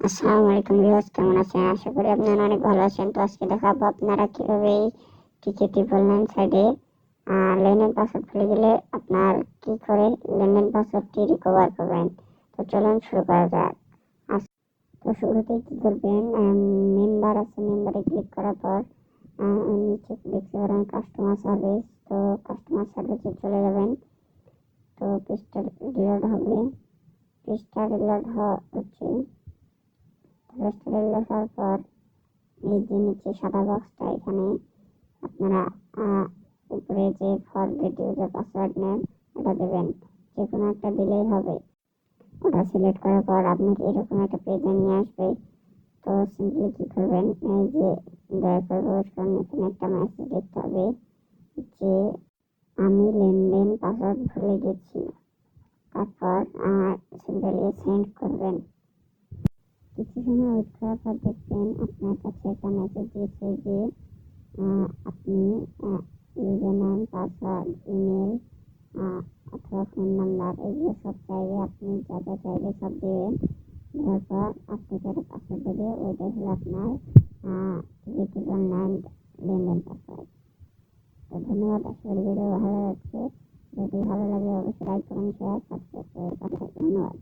আসসালামু আলাইকুম ভিউয়ার্স, কেমন আছেন? আশা করি আপনারা অনেক ভালো আছেন। তো আজকে দেখাবো আপনারা কীভাবে টিকে ট্রিপল নাইন সাইডে লেনদেন পাসওয়ার্ড ভুলে গেলে আপনার কি করে লেনদেন পাসওয়ার্ডটি রিকভার করবেন। তো চলুন শুরু করা যাক। তো শুরুতে কি করবেন? মেম্বার আছে মেম্বারে ক্লিক করার পর নিচে দেখতে পারেন কাস্টমার সার্ভিস তো কাস্টমার সার্ভিসে চলে যাবেন। তো পেজটা রিলোড হবে। পেজটা রিলোড হচ্ছে রেস্টুরেন্ট লেখার পর এই যে নিচে সাদা বক্সটা এখানে আপনারা উপরে যে ফরগেট ইউজার পাসওয়ার্ড নেন ওটা দেবেন। যে কোনো একটা দিলেই হবে। ওটা সিলেক্ট করার পর আপনাকে এরকম একটা পেজে নিয়ে আসবে। তো সিম্পলি কী করবেন? এই যে দয়া করে এখানে একটা মেসেজ লিখতে হবে যে আমি লেনদেন পাসওয়ার্ড ভুলে গেছি। তারপর সিম্পলি সেন্ড করবেন। কিছু সময় ওয়েট দেখবেন, আপনার কাছে একটা মেসেজ দিয়েছে যে আপনি ইউজার নাম পাসওয়ার্ড, ইমেল অথবা ফোন নাম্বার এগুলো সব চাইবে আপনি যা যা চাইবে সব দেবেন। দেওয়ার পর আপনাকে একটা পাসওয়ার্ড দেবে ওইটা হলো আপনার টিকিট অনলাইন লেনদেন পাসওয়ার্ড তো ধন্যবাদ, আশা ভিডিও ভালো লাগছে। যদি ভালো লাগে অবশ্যই লাইক করুন শেয়ার সাবস্ক্রাইব করে ধন্যবাদ।